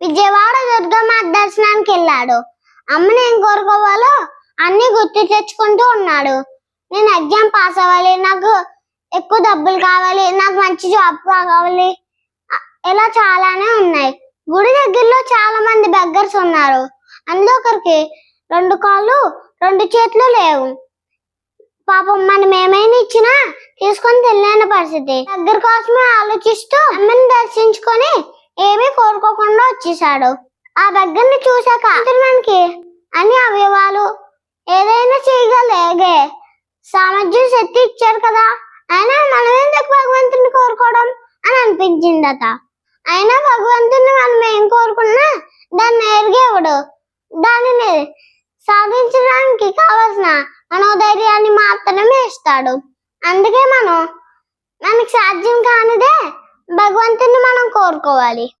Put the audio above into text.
విజయవాడ దుర్గమ్మ దర్శనానికి వెళ్ళాడు. అమ్మని ఏం కోరుకోవాలో అన్ని గుర్తు తెచ్చుకుంటూ ఉన్నాడు. నేను ఎగ్జామ్ పాస్ అవ్వాలి నాకు ఎక్కువ డబ్బులు కావాలి నాకు మంచి జాబ్ కావాలి. ఇలా చాలానే ఉన్నాయి. గుడి దగ్గరలో చాలా మంది బెగ్గర్స్ ఉన్నారు. అందులో ఒకరికి రెండు కాళ్ళు రెండు చేతులు లేవు. పాపం మనం ఏమైనా ఇచ్చినా తీసుకొని తెలియని పరిస్థితి. దగ్గర కోసమే ఆలోచిస్తూ అమ్మని దర్శించుకొని ఏమీ కోరుకోకుండా వచ్చేసాడు ఆ దగ్గరని చూశాక మనకి అన్ని అవయవాలు ఏదైనా చేయగలిగే సామర్థ్యం శక్తి ఇచ్చారు కదా. అయినా మనం ఎందుకు భగవంతుని కోరుకోవడం అని అనిపించిందట. అయినా భగవంతుని మనం ఏం కోరుకున్నా దాన్ని ఎరిగేవాడు దానిని సాధించడానికి కావలసిన మనోధైర్యాన్ని మాత్రమే ఇస్తాడు. అందుకే మనం మనకి సాధ్యం కానిదే భగవంతుని మనం కోరుకోవాలి.